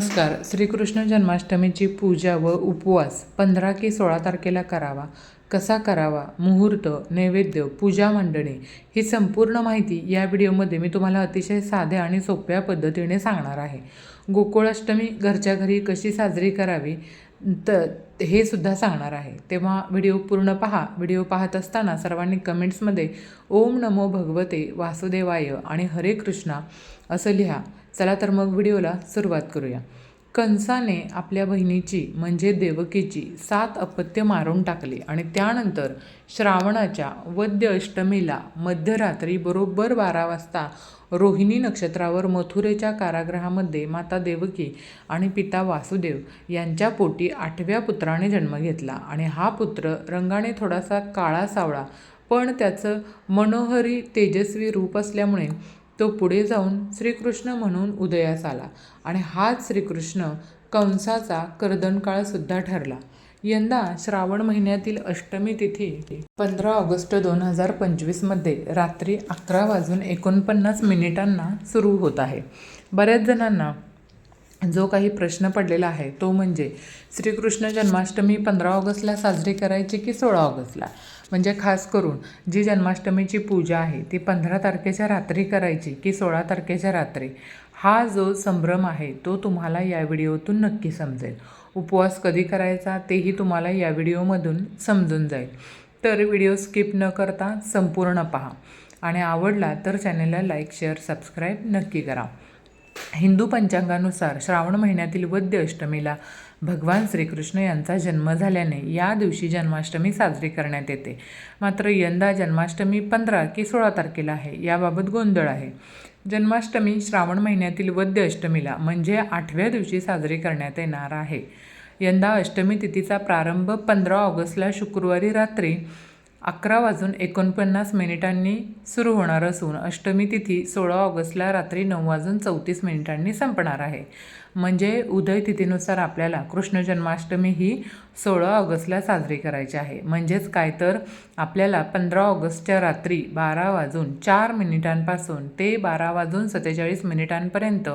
नमस्कार. श्रीकृष्ण जन्माष्टमीची पूजा व उपवास पंधरा की सोळा तारखेला करावा. कसा करावा? मुहूर्त नैवेद्य पूजा मंडणी ही संपूर्ण माहिती या व्हिडिओमध्ये मी तुम्हाला अतिशय साध्या आणि सोप्या पद्धतीने सांगणार आहे. गोकुळाष्टमी घरच्या घरी कशी साजरी करावी तर हे सुद्धा सांगणार आहे. तेव्हा व्हिडिओ पूर्ण पहा. व्हिडिओ पाहत असताना सर्वांनी कमेंट्समध्ये ओम नमो भगवते वासुदेवाय आणि हरे कृष्णा असं लिहा. चला तर मग व्हिडिओला सुरुवात करूया. कंसाने आपल्या बहिणीची म्हणजे देवकीची सात अपत्य मारून टाकली आणि त्यानंतर श्रावणाच्या वद्य अष्टमीला मध्यरात्री बरोबर बारा वाजता रोहिणी नक्षत्रावर मथुरेच्या कारागृहामध्ये माता देवकी आणि पिता वासुदेव यांच्या पोटी आठव्या पुत्राने जन्म घेतला आणि हा पुत्र रंगाने थोडासा काळा सावळा पण त्याचं मनोहरी तेजस्वी रूप असल्यामुळे तो पुढे जाऊन श्रीकृष्ण म्हणून उदयास आला आणि हाच श्रीकृष्ण कंसाचा कर्दनकाळसुद्धा ठरला. यंदा श्रावण महिन्यातील अष्टमी तिथी पंधरा ऑगस्ट दोन हजार पंचवीसमध्ये रात्री अकरा वाजून एकोणपन्नास मिनिटांना सुरू होत आहे. बऱ्याच जणांना जो काही प्रश्न पडलेला आहे तो म्हणजे श्रीकृष्ण जन्माष्टमी पंधरा ऑगस्टला साजरी करायची की सोळा ऑगस्टला? म्हणजे खास करून जी जन्माष्टमीची पूजा आहे ती पंधरा तारखेच्या रात्री करायची की सोळा तारखेच्या रात्री? हा जो संभ्रम आहे तो तुम्हाला या व्हिडिओतून नक्की समजेल. उपवास कधी करायचा तेही तुम्हाला या व्हिडिओमधून समजून जाईल. तर व्हिडिओ स्किप न करता संपूर्ण पहा. आणि आवडला तर चॅनलला लाईक शेअर सबस्क्राईब नक्की करा. हिंदू पंचांगानुसार श्रावण महिन्यातील वद्य अष्टमीला भगवान श्रीकृष्ण यांचा जन्म झाल्याने या दिवशी जन्माष्टमी साजरी करण्यात येते. मात्र यंदा जन्माष्टमी पंधरा की सोळा तारखेला आहे याबाबत गोंधळ आहे. जन्माष्टमी श्रावण महिन्यातील वद्य अष्टमीला म्हणजे आठव्या दिवशी साजरी करण्यात येणार आहे. यंदा अष्टमी तिथीचा प्रारंभ पंधरा ऑगस्टला शुक्रवारी रात्री अकरा वाजून एकोणपन्नास मिनिटांनी सुरू होणार असून अष्टमी तिथी सोळा ऑगस्टला रात्री नऊ वाजून चौतीस मिनिटांनी संपणार आहे. म्हणजे उदय तिथीनुसार आपल्याला कृष्ण जन्माष्टमी ही सोळा ऑगस्टला साजरी करायची आहे. म्हणजेच काय तर आपल्याला पंधरा ऑगस्टच्या रात्री बारा वाजून चार मिनिटांपासून ते बारा वाजून सत्तेचाळीस मिनिटांपर्यंत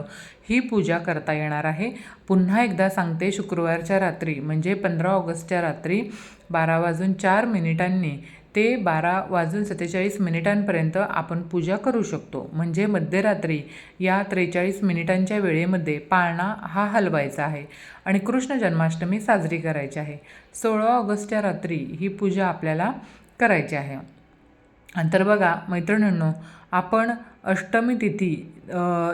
ही पूजा करता येणार आहे. पुन्हा एकदा सांगते शुक्रवारच्या रात्री म्हणजे पंधरा ऑगस्टच्या रात्री बारा वाजून चार मिनिटांनी ते बारा वाजून सत्तेचाळीस मिनिटांपर्यंत आपण पूजा करू शकतो. म्हणजे मध्यरात्री या त्रेचाळीस मिनिटांच्या वेळेमध्ये पाळणा हा हलवायचा आहे आणि कृष्ण जन्माष्टमी साजरी करायची आहे. सोळा ऑगस्टच्या रात्री ही पूजा आपल्याला करायची आहे. तर बघा मैत्रिणींनो आपण अष्टमी तिथी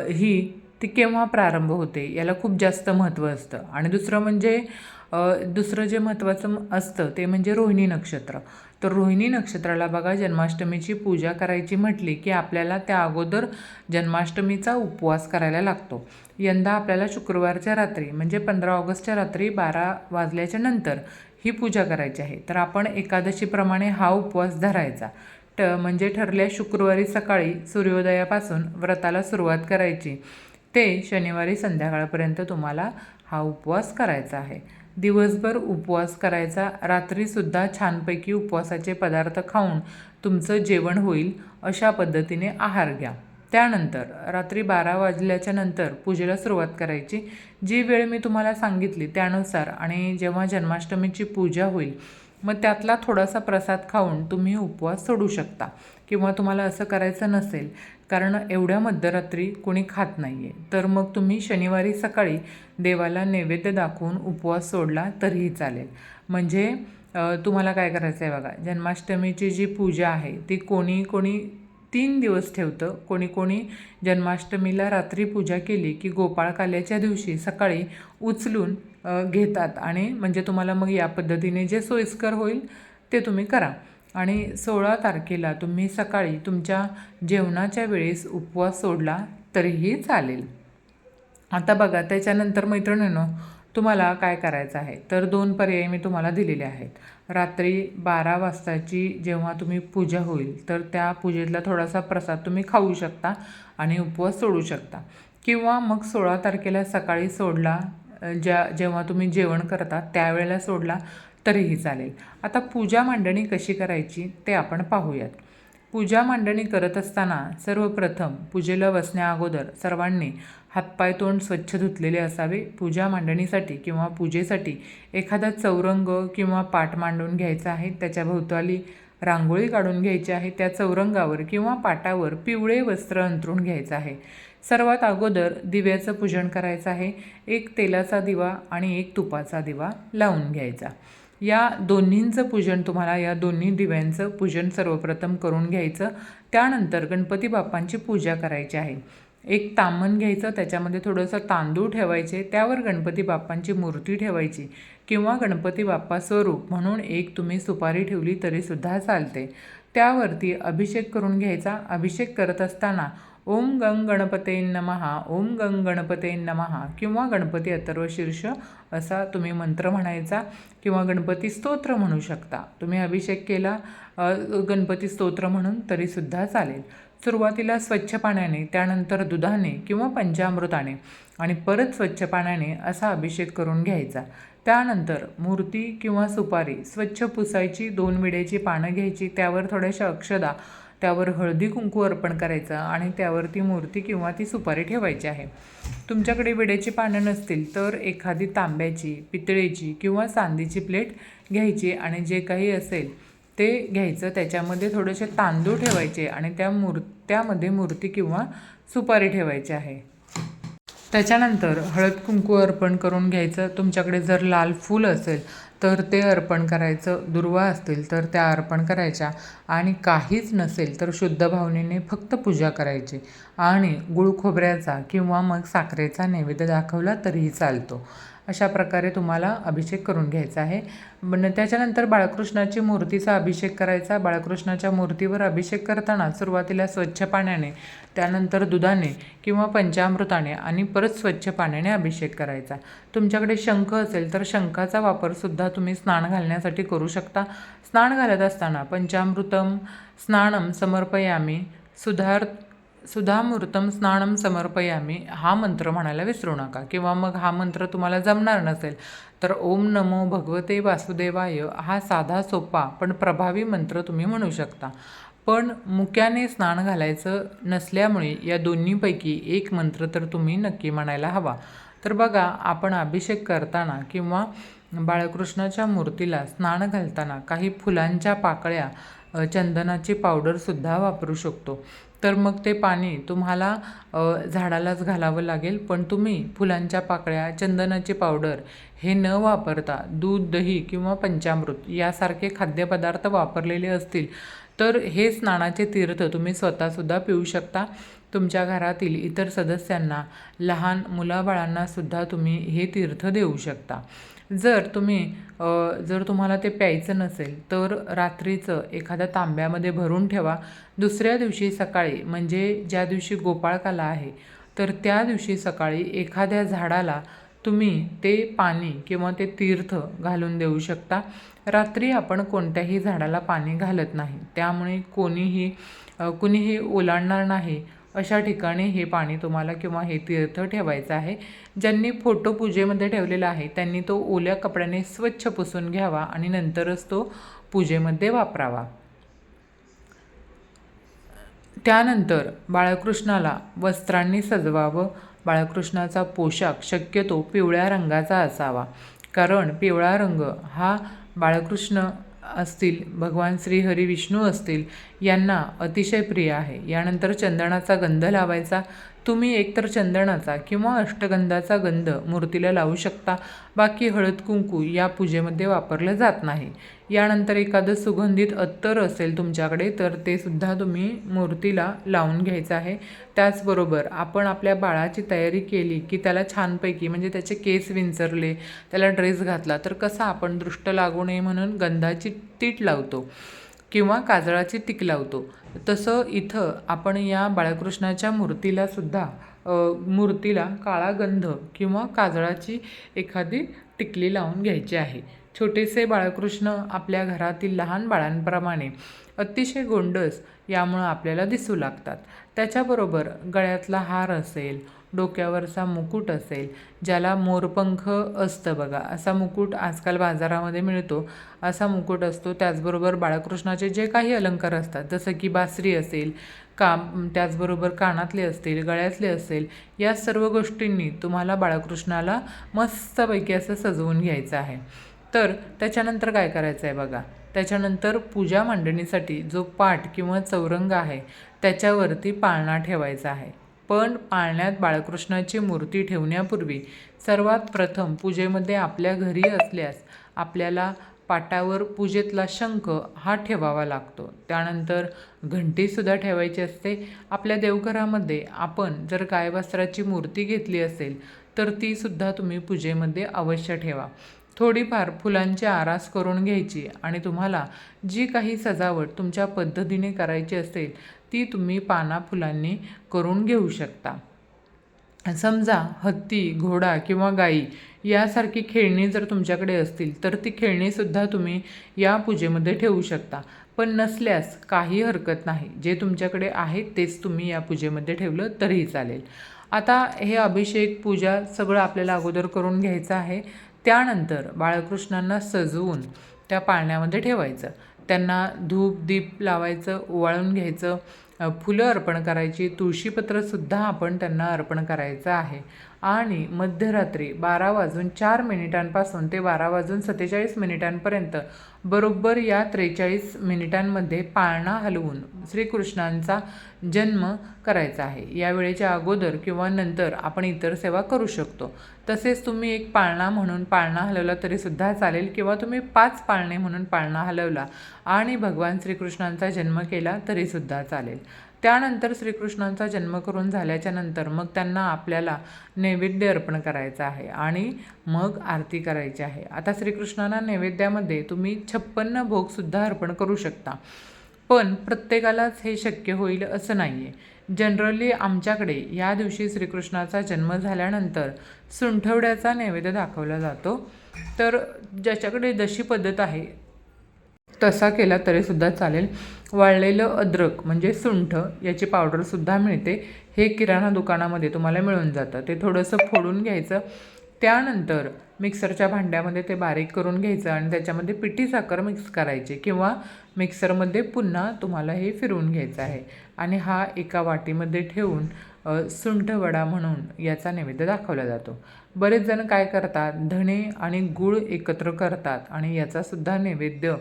ही ती केव्हा प्रारंभ होते याला खूप जास्त महत्त्व असतं. आणि दुसरं म्हणजे दुसरं जे महत्त्वाचं असतं ते म्हणजे रोहिणी नक्षत्र. तर रोहिणी नक्षत्राला बघा जन्माष्टमीची पूजा करायची म्हटली की आपल्याला त्या अगोदर जन्माष्टमीचा उपवास करायला लागतो. यंदा आपल्याला शुक्रवारच्या रात्री म्हणजे पंधरा ऑगस्टच्या रात्री बारा वाजल्याच्या नंतर ही पूजा करायची आहे. तर आपण एकादशीप्रमाणे हा उपवास धरायचा. ट म्हणजे ठरल्या शुक्रवारी सकाळी सूर्योदयापासून व्रताला सुरुवात करायची. ते शनिवारी संध्याकाळपर्यंत तुम्हाला हा उपवास करायचा आहे. दिवसभर उपवास करायचा रात्रीसुद्धा छानपैकी उपवासाचे पदार्थ खाऊन तुमचं जेवण होईल अशा पद्धतीने आहार घ्या. त्यानंतर रात्री बारा वाजल्याच्या नंतर पूजेला सुरुवात करायची. जी वेळ मी तुम्हाला सांगितली त्यानुसार आणि जेव्हा जन्माष्टमीची पूजा होईल मग त्यातला थोडासा प्रसाद खाऊन तुम्ही उपवास सोडू शकता. किंवा तुम्हाला असं करायचं नसेल कारण एवढ्या मध्यरात्री कोणी खात नाही आहे तर मग तुम्ही शनिवारी सकाळी देवाला नैवेद्य दाखवून उपवास सोडला तरीही चालेल. म्हणजे तुम्हाला काय करायचं आहे बघा जन्माष्टमीची जी पूजा आहे ती कोणी कोणी तीन दिवस ठेवतं. कोणी कोणी जन्माष्टमीला रात्री पूजा केली की गोपाळकाल्याच्या दिवशी सकाळी उचलून घेतात. आणि म्हणजे तुम्हाला मग या पद्धतीने जे सोयीस्कर होईल ते तुम्ही करा. आणि सोळा तारखेला तुम्ही सकाळी तुमच्या जेवणाच्या वेळेस उपवास सोडला तरीही चालेल. आता बघा त्याच्यानंतर मैत्रिणींनो तुम्हाला काय करायचं आहे? तर दोन पर्याय मी तुम्हाला दिलेले आहेत. रात्री बारा वाजताची जेव्हा तुम्ही पूजा होईल तर त्या पूजेतला थोडासा प्रसाद तुम्ही खाऊ शकता आणि उपवास सोडू शकता. किंवा मग सोळा तारखेला सकाळी सोडला ज्या जेव्हा तुम्ही जेवण करता त्यावेळेला सोडला तरीही चालेल. आता पूजा मांडणी कशी करायची ते आपण पाहूयात. पूजा मांडणी करत असताना सर्वप्रथम पूजेला बसण्याअगोदर सर्वांनी हातपाय तोंड स्वच्छ धुतलेले असावे. पूजा मांडणीसाठी किंवा पूजेसाठी एखादा चौरंग किंवा पाट मांडून घ्यायचा आहे. त्याच्या भोवताली रांगोळी काढून घ्यायची आहे. त्या चौरंगावर किंवा पाटावर पिवळे वस्त्र अंथरून घ्यायचं आहे. सर्वात अगोदर दिव्याचं पूजन करायचं आहे. एक तेलाचा दिवा आणि एक तुपाचा दिवा लावून घ्यायचा. या दोन्हींचं पूजन तुम्हाला या दोन्ही दिव्यांचं पूजन सर्वप्रथम करून घ्यायचं. त्यानंतर गणपती बाप्पांची पूजा करायची आहे. एक तामण घ्यायचं त्याच्यामध्ये थोडंसं तांदूळ ठेवायचे त्यावर गणपती बाप्पांची मूर्ती ठेवायची किंवा गणपती बाप्पा स्वरूप म्हणून एक तुम्ही सुपारी ठेवली तरीसुद्धा चालते. त्यावरती अभिषेक करून घ्यायचा. अभिषेक करत असताना ओम गंग गणपते नमहा ओम गंग गणपते नमहा किंवा गणपती अथर्व शीर्ष असा तुम्ही मंत्र म्हणायचा किंवा गणपती स्तोत्र म्हणू शकता. तुम्ही अभिषेक केला गणपती स्तोत्र म्हणून तरीसुद्धा चालेल. सुरुवातीला स्वच्छ पाण्याने त्यानंतर दुधाने किंवा पंचामृताने आणि परत स्वच्छ पाण्याने असा अभिषेक करून घ्यायचा. त्यानंतर मूर्ती किंवा सुपारी स्वच्छ पुसायची दोन विड्याची पानं घ्यायची त्यावर थोड्याशा अक्षदा त्यावर हळदी कुंकू अर्पण करायचं आणि त्यावर ती मूर्ती किंवा ती सुपारी ठेवायची आहे. तुमच्याकडे विड्याची पानं नसतील तर एखादी तांब्याची पितळेची किंवा चांदीची प्लेट घ्यायची आणि जे काही असेल ते घ्यायचं. त्याच्यामध्ये थोडेसे तांदूळ ठेवायचे आणि त्या मूर्त्यामध्ये मूर्ती किंवा सुपारी ठेवायची आहे. त्याच्यानंतर हळद कुंकू अर्पण करून घ्यायचं. तुमच्याकडे जर लाल फूल असेल तर ते अर्पण करायचं. दुर्वा असतील तर त्या अर्पण करायच्या. आणि काहीच नसेल तर शुद्ध भावनेने फक्त पूजा करायची. आणि गुळ खोबऱ्याचा किंवा मग साखरेचा नैवेद्य दाखवला तरीही चालतो. अशा प्रकारे तुम्हाला अभिषेक करून घ्यायचा आहे. न त्याच्यानंतर बाळकृष्णाची मूर्तीचा अभिषेक करायचा. बाळकृष्णाच्या मूर्तीवर अभिषेक करताना सुरुवातीला स्वच्छ पाण्याने त्यानंतर दुधाने किंवा पंचामृताने आणि परत स्वच्छ पाण्याने अभिषेक करायचा. तुमच्याकडे शंख असेल तर शंखाचा वापरसुद्धा तुम्ही स्नान घालण्यासाठी करू शकता. स्नान घालत असताना पंचामृतम स्नानम समर्पयामी सुधार सुधामूर्तम स्नानम समर्पयामी. हा मंत्र म्हणायला विसरू नका. किंवा मग हा मंत्र तुम्हाला जमणार नसेल तर ओम नमो भगवते वासुदेवाय. हा साधा सोपा पण प्रभावी मंत्र तुम्ही म्हणू शकता. पण मुक्याने स्नान घालायचं नसल्यामुळे या दोन्हीपैकी एक मंत्र तर तुम्ही नक्की म्हणायला हवा. तर बघा आपण अभिषेक करताना किंवा बाळकृष्णाच्या मूर्तीला स्नान घालताना काही फुलांच्या पाकळ्या चंदनाची पावडरसुद्धा वापरू शकतो. तर मग ते पाणी तुम्हाला झाडालाच घालावं लागेल. पण तुम्ही फुलांच्या पाकळ्या चंदनाची पावडर हे न वापरता दूध दही किंवा पंचामृत यासारखे खाद्यपदार्थ वापरलेले असतील तर हे स्नानाचे तीर्थ तुम्ही स्वतःसुद्धा पिऊ शकता. तुमच्या घरातील इतर सदस्यांना लहान मुलाबाळांनासुद्धा तुम्ही हे तीर्थ देऊ शकता. जर तुम्ही जर तुम्हाला ते प्यायचं नसेल तर रात्रीचं एखाद्या तांब्यामध्ये भरून ठेवा. दुसऱ्या दिवशी सकाळी म्हणजे ज्या दिवशी गोपाळकाला आहे तर त्या दिवशी सकाळी एखाद्या झाडाला तुम्ही ते पाणी किंवा ते तीर्थ घालून देऊ शकता. रात्री आपण कोणत्याही झाडाला पाणी घालत नाही. त्यामुळे कोणीही कुणीही ओलांडणार नाही. अशा ठिकाणी हे पाणी तुम्हाला किंवा हे तीर्थ ठेवायचं आहे. ज्यांनी फोटो पूजेमध्ये ठेवलेला आहे त्यांनी तो ओल्या कपड्याने स्वच्छ पुसून घ्यावा आणि नंतरच तो पूजेमध्ये वापरावा. त्यानंतर बाळकृष्णाला वस्त्रांनी सजवावं. बाळकृष्णाचा पोशाख शक्यतो पिवळ्या रंगाचा असावा. कारण पिवळा रंग हा बाळकृष्ण असतील भगवान श्री हरी विष्णू असतील यांना अतिशय प्रिय आहे. यानंतर चंदनाचा गंध लावायचा तुम्ही एकतर चंदनाचा किंवा अष्टगंधाचा गंध मूर्तीला लावू शकता. बाकी हळद कुंकू या पूजेमध्ये वापरलं जात नाही. यानंतर एखादं सुगंधित अत्तर असेल तुमच्याकडे तर ते सुद्धा तुम्ही मूर्तीला लावून घ्यायचं आहे. त्याचबरोबर आपण आपल्या बाळाची तयारी केली की त्याला छानपैकी म्हणजे त्याचे केस विंचरले त्याला ड्रेस घातला तर कसा आपण दृष्ट लागू नये म्हणून गंधाची तीट लावतो. किंवा काजळाची टिक लावतो. तसं इथं आपण या बाळकृष्णाच्या मूर्तीला सुद्धा मूर्तीला काळा गंध किंवा काजळाची एखादी टिकली लावून घ्यायची आहे. छोटेसे बाळकृष्ण आपल्या घरातील लहान बाळांप्रमाणे अतिशय गोंडस यामुळं आपल्याला दिसू लागतात. त्याच्याबरोबर गळ्यातला हार असेल डोक्यावरचा मुकुट असेल ज्याला मोरपंख असतं बघा. असा मुकुट आजकाल बाजारामध्ये मिळतो. असा मुकुट असतो त्याचबरोबर बाळकृष्णाचे जे काही अलंकार असतात जसं की बासरी असेल काम त्याचबरोबर कानातले असतील गळ्यातले असेल या सर्व गोष्टींनी तुम्हाला बाळकृष्णाला मस्तपैकी असं सजवून घ्यायचं आहे. तर त्याच्यानंतर काय करायचं आहे बघा? त्याच्यानंतर पूजा मांडणीसाठी जो पाट किंवा चौरंग आहे त्याच्यावरती पाळणा ठेवायचा आहे. पण पाळण्यात बाळकृष्णाची मूर्ती ठेवण्यापूर्वी सर्वात प्रथम पूजेमध्ये आपल्या घरी असल्यास आपल्याला पाटावर पूजेतला शंख हा ठेवावा लागतो. त्यानंतर घंटीसुद्धा ठेवायची असते. आपल्या देवघरामध्ये आपण जर गायवस्त्राची मूर्ती घेतली असेल तर तीसुद्धा तुम्ही पूजेमध्ये अवश्य ठेवा. थोडीफार फुलांची आरास करून घ्यायची आणि तुम्हाला जी काही सजावट तुमच्या पद्धतीने करायची असेल ती तुम्ही पाना फुलांनी करून घेऊ शकता. समजा हत्ती घोडा किंवा गाई यासारखी खेळणी जर तुमच्याकडे असतील तर ती खेळणीसुद्धा तुम्ही या पूजेमध्ये ठेवू शकता. पण नसल्यास काही हरकत नाही. जे तुमच्याकडे आहे तेच तुम्ही या पूजेमध्ये ठेवलं तरीही चालेल. आता हे अभिषेक पूजा सगळं आपल्याला अगोदर करून घ्यायचं आहे. त्यानंतर बाळकृष्णांना सजवून त्या पाळण्यामध्ये ठेवायचं. त्यांना धूप दीप लावायचं ओवाळून घ्यायचं फुलं अर्पण करायची तुळशीपत्रसुद्धा आपण त्यांना अर्पण करायचं आहे. आणि मध्यरात्री बारा वाजून चार मिनिटांपासून ते बारा वाजून सत्तेचाळीस मिनिटांपर्यंत बरोबर या त्रेचाळीस मिनिटांमध्ये पाळणा हलवून श्रीकृष्णांचा जन्म करायचा आहे. या वेळेच्या अगोदर किंवा नंतर आपण इतर सेवा करू शकतो. तसेच तुम्ही एक पाळणा म्हणून पाळणा हलवला तरीसुद्धा चालेल किंवा तुम्ही पाच पाळणे म्हणून पाळणा हलवला आणि भगवान श्रीकृष्णांचा जन्म केला तरीसुद्धा चालेल. त्यानंतर श्रीकृष्णांचा जन्म करून झाल्याच्यानंतर मग त्यांना आपल्याला नैवेद्य अर्पण करायचं आहे आणि मग आरती करायची आहे. आता श्रीकृष्णांना नैवेद्यामध्ये तुम्ही छप्पन्न भोगसुद्धा अर्पण करू शकता. पण प्रत्येकालाच हे शक्य होईल असं नाही आहे जनरली आमच्याकडे या दिवशी श्रीकृष्णाचा जन्म झाल्यानंतर सुंठवड्याचा नैवेद्य दाखवला जातो. तर ज्याच्याकडे जशी पद्धत आहे तसा केला तरीसुद्धा चालेल. वाळलेलं अद्रक म्हणजे सुंठ याची पावडरसुद्धा मिळते. हे किराणा दुकानामध्ये तुम्हाला मिळून जातं. ते थोडंसं फोडून घ्यायचं. त्यानंतर मिक्सरच्या भांड्यामध्ये ते बारीक करून घ्यायचं आणि त्याच्यामध्ये पिठी साखर मिक्स करायची किंवा मिक्सरमध्ये पुन्हा तुम्हाला हे फिरवून घ्यायचं आहे. आणि हा एका वाटीमध्ये ठेवून सुंठ वडा म्हणून याचा नैवेद्य दाखवला जातो. बरेच जण काय करतात? धणे आणि गूळ एकत्र करतात आणि याचासुद्धा नैवेद्य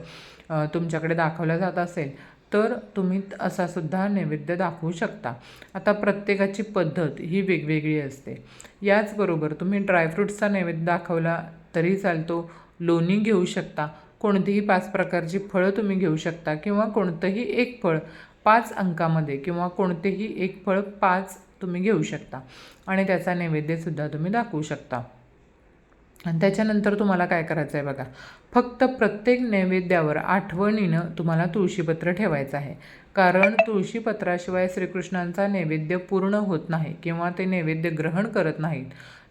तुमच्याकडे दाखवला जात असेल तर तुम्ही असासुद्धा नैवेद्य दाखवू शकता. आता प्रत्येकाची पद्धत ही वेगवेगळी असते. याचबरोबर तुम्ही ड्रायफ्रूट्सचा नैवेद्य दाखवला तरी चालतो. लोणी घेऊ शकता. कोणतीही पाच प्रकारची फळं तुम्ही घेऊ शकता किंवा कोणतंही एक फळ पाच अंकामध्ये किंवा कोणतेही एक फळ पाच तुम्ही घेऊ शकता. आणि त्याचा नैवेद्यसुद्धा तुम्ही दाखवू शकता. आणि त्याच्यानंतर तुम्हाला काय करायचं आहे बघा. फक्त प्रत्येक नैवेद्यावर आठवणीनं तुम्हाला तुळशीपत्र ठेवायचं आहे. कारण तुळशीपत्राशिवाय श्रीकृष्णांचा नैवेद्य पूर्ण होत नाही किंवा ते नैवेद्य ग्रहण करत नाहीत.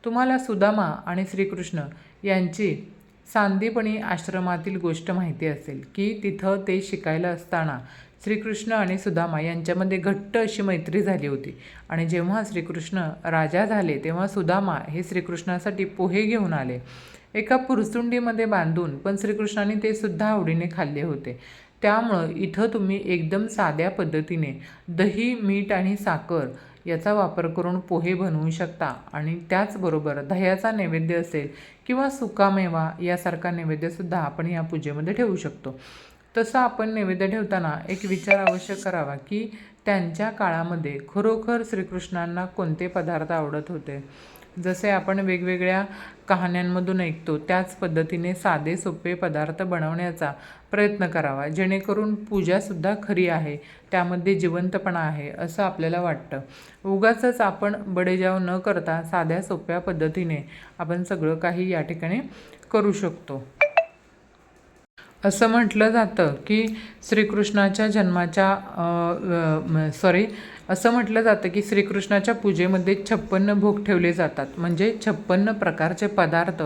तुम्हाला सुदामा आणि श्रीकृष्ण यांची सांदीपणी आश्रमातील गोष्ट माहिती असेल की तिथं ते शिकायला असताना श्रीकृष्ण आणि सुदामा यांच्यामध्ये घट्ट अशी मैत्री झाली होती. आणि जेव्हा श्रीकृष्ण राजा झाले तेव्हा सुदामा हे श्रीकृष्णासाठी पोहे घेऊन आले. एका पुरसुंडीमध्ये बांधून पण श्रीकृष्णाने ते सुद्धा आवडीने खाल्ले होते. त्यामुळं इथं तुम्ही एकदम साध्या पद्धतीने दही मीठ आणि साखर याचा वापर करून पोहे बनवू शकता. आणि त्याचबरोबर दह्याचा नैवेद्य असेल किंवा सुकामेवा यासारखा नैवेद्यसुद्धा आपण या पूजेमध्ये ठेवू शकतो. तसं आपण नैवेद्य ठेवताना एक विचार अवश्य करावा की त्यांच्या काळामध्ये खरोखर श्रीकृष्णांना कोणते पदार्थ आवडत होते? जसे आपण वेगवेगळ्या कहाण्यांमधून ऐकतो त्याच पद्धतीने साधे सोपे पदार्थ बनवण्याचा प्रयत्न करावा. जेणेकरून पूजासुद्धा खरी आहे त्यामध्ये जिवंतपणा आहे असं आपल्याला वाटतं. उगाच आपण बडेजाव न करता साध्या सोप्या पद्धतीने आपण सगळं काही या ठिकाणी करू शकतो. असं म्हटलं जातं की श्रीकृष्णाच्या जन्माच्या सॉरी असं म्हटलं जातं की श्रीकृष्णाच्या पूजेमध्ये छप्पन्न भोग ठेवले जातात. म्हणजे छप्पन्न प्रकारचे पदार्थ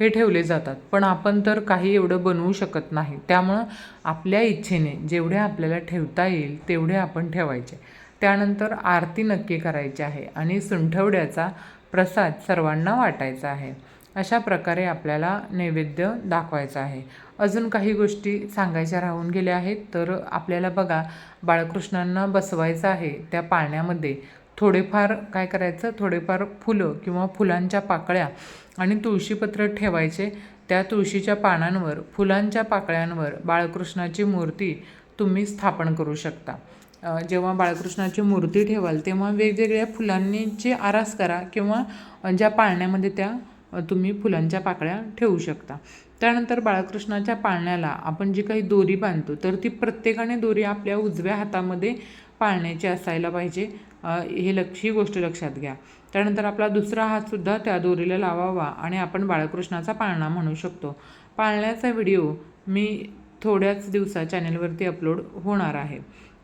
हे ठेवले जातात. पण आपण तर काही एवढं बनवू शकत नाही. त्यामुळं आपल्या इच्छेने जेवढे आपल्याला ठेवता येईल तेवढे आपण ठेवायचे. त्यानंतर आरती नक्की करायची आहे आणि सुंठवड्याचा प्रसाद सर्वांना वाटायचा आहे. अशा प्रकारे आपल्याला नैवेद्य दाखवायचा आहे. अजून काही गोष्टी सांगायच्या राहून गेल्या आहेत. तर आपल्याला बघा बाळकृष्णांना बसवायचं आहे त्या पाळण्यामध्ये. थोडेफार काय करायचं? थोडेफार फुलं किंवा फुलांच्या पाकळ्या आणि तुळशीपत्र ठेवायचे. त्या तुळशीच्या पानांवर फुलांच्या पाकळ्यांवर बाळकृष्णाची मूर्ती तुम्ही स्थापन करू शकता. जेव्हा बाळकृष्णाची मूर्ती ठेवाल तेव्हा वेगवेगळ्या फुलांची आरास करा किंवा ज्या पाळण्यामध्ये त्या तुम्ही फुलांच्या पाकळ्या ठेवू शकता. त्यानंतर बाळकृष्णाच्या पाळण्याला आपण जी काही दोरी बांधतो तर ती प्रत्येकाने दोरी आपल्या उजव्या हातामध्ये पाळण्याची असायला पाहिजे. हे लक्ष ही गोष्ट लक्षात घ्या. त्यानंतर आपला दुसरा हातसुद्धा त्या दोरीला लावावा आणि आपण बाळकृष्णाचा पाळणा म्हणू शकतो. पाळण्याचा व्हिडिओ मी थोड्याच दिवसात चॅनेलवरती अपलोड होणार आहे.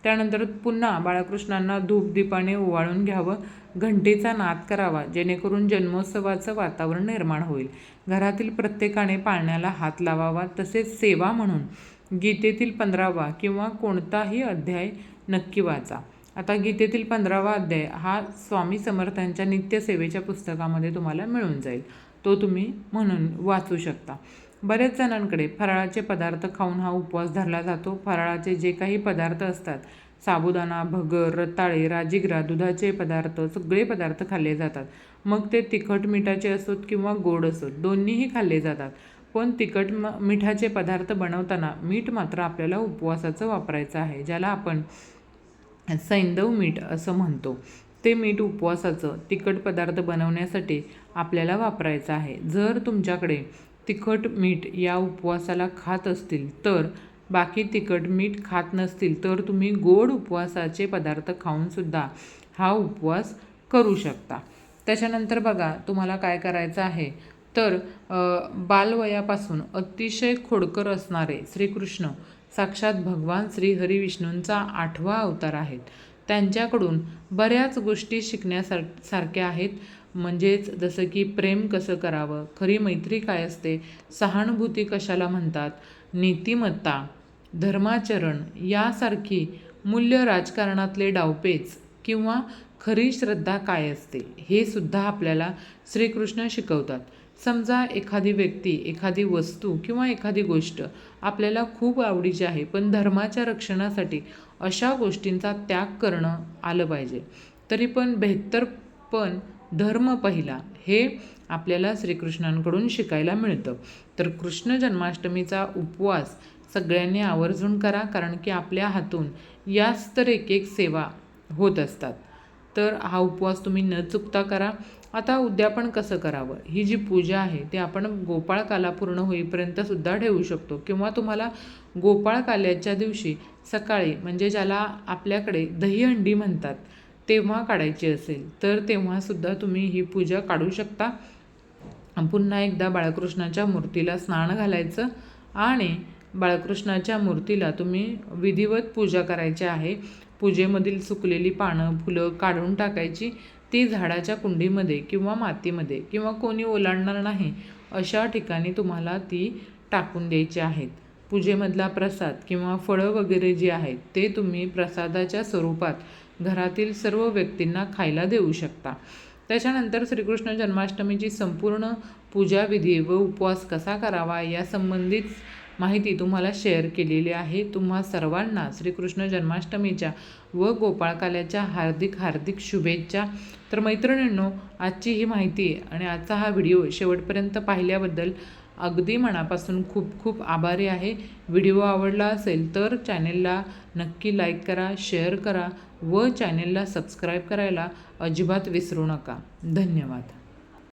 त्यानंतर पुन्हा बाळकृष्णांना धूपदीपाने ओवाळून घ्यावं घंटेचा नाद करावा जेणेकरून जन्मोत्सवाचं वातावरण निर्माण होईल. घरातील प्रत्येकाने पाळण्याला हात लावावा तसेच सेवा म्हणून गीतेतील पंधरावा किंवा कोणताही अध्याय नक्की वाचा. आता गीतेतील पंधरावा अध्याय हा स्वामी समर्थांच्या नित्यसेवेच्या पुस्तकामध्ये तुम्हाला मिळून जाईल. तो तुम्ही म्हणून वाचू शकता. बरेच जणांकडे फराळाचे पदार्थ खाऊन हा उपवास धरला जातो. फराळाचे जे काही पदार्थ असतात साबुदाणा भगर रताळे राजिगरा दुधाचे पदार्थ सगळे पदार्थ खाल्ले जातात. मग ते तिखट मिठाचे असोत किंवा गोड असोत दोन्हीही खाल्ले जातात. पण तिखट म मिठाचे पदार्थ बनवताना मीठ मात्र आपल्याला उपवासाचं वापरायचं आहे ज्याला आपण सैंदव मीठ असं म्हणतो. ते मीठ उपवासाचं तिखट पदार्थ बनवण्यासाठी आपल्याला वापरायचं आहे. जर तुमच्याकडे तिखट मीठ या उपवासाला खात असतील तर बाकी तिखट मीठ खात नसतील तर तुम्ही गोड उपवासाचे पदार्थ खाऊनसुद्धा हा उपवास करू शकता. त्याच्यानंतर बघा तुम्हाला काय करायचं आहे? तर बालवयापासून अतिशय खोडकर असणारे श्रीकृष्ण साक्षात भगवान श्री हरी विष्णूंचा आठवा अवतार आहेत. त्यांच्याकडून बऱ्याच गोष्टी शिकण्यासार सारख्या आहेत. म्हणजेच जसं की प्रेम कसं करावं खरी मैत्री काय असते सहानुभूती कशाला म्हणतात नीतिमत्ता धर्माचरण यासारखी मूल्य राजकारणातले डावपेच किंवा खरी श्रद्धा काय असते हे सुद्धा आपल्याला श्रीकृष्ण शिकवतात. समजा एखादी व्यक्ती एखादी वस्तू किंवा एखादी गोष्ट आपल्याला खूप आवडीची आहे पण धर्माच्या रक्षणासाठी अशा गोष्टींचा त्याग करणं आलं पाहिजे. तरी पण बेहत्तर पण धर्म पहिला हे आपल्याला श्रीकृष्णांकडून शिकायला मिळतं. तर कृष्ण जन्माष्टमीचा उपवास सगळ्यांनी आवर्जून करा कारण की आपल्या हातून याच तर एक एक सेवा होत असतात. तर हा उपवास तुम्ही न चुकता करा. आता उद्यापन कसं करावं? ही जी पूजा आहे ती आपण गोपाळकाला पूर्ण होईपर्यंत सुद्धा ठेवू शकतो. किंवा तुम्हाला गोपाळकाल्याच्या दिवशी सकाळी म्हणजे ज्याला आपल्याकडे दहीहंडी म्हणतात तेव्हा काढायची असेल तर तेव्हासुद्धा तुम्ही ही पूजा काढू शकता. पुन्हा एकदा बाळकृष्णाच्या मूर्तीला स्नान घालायचं आणि बाळकृष्णाच्या मूर्तीला तुम्ही विधिवत पूजा करायची आहे. पूजेमधील सुकलेली पानं फुलं काढून टाकायची. ती झाडाच्या कुंडीमध्ये किंवा मातीमध्ये किंवा कोणी ओलांडणार नाही अशा ठिकाणी तुम्हाला ती टाकून द्यायची आहेत. पूजेमधला प्रसाद किंवा फळं वगैरे जी आहेत ते तुम्ही प्रसादाच्या स्वरूपात घरातील सर्व व्यक्तींना खायला देऊ शकता. त्याच्यानंतर श्रीकृष्ण जन्माष्टमीची संपूर्ण पूजाविधी व उपवास कसा करावा या संबंधित माहिती तुम्हाला शेअर केलेली आहे. तुम्हा सर्वांना श्रीकृष्ण जन्माष्टमीच्या व गोपाळकाल्याच्या हार्दिक हार्दिक शुभेच्छा. तर मैत्रिणींनो आजची ही माहिती आणि आजचा हा व्हिडिओ शेवटपर्यंत पाहिल्याबद्दल अगदी मनापासून खूप खूप आभारी आहे. व्हिडिओ आवडला असेल तर चॅनेलला नक्की लाईक करा शेअर करा व चॅनेलला सबस्क्राईब करायला अजिबात विसरू नका. धन्यवाद.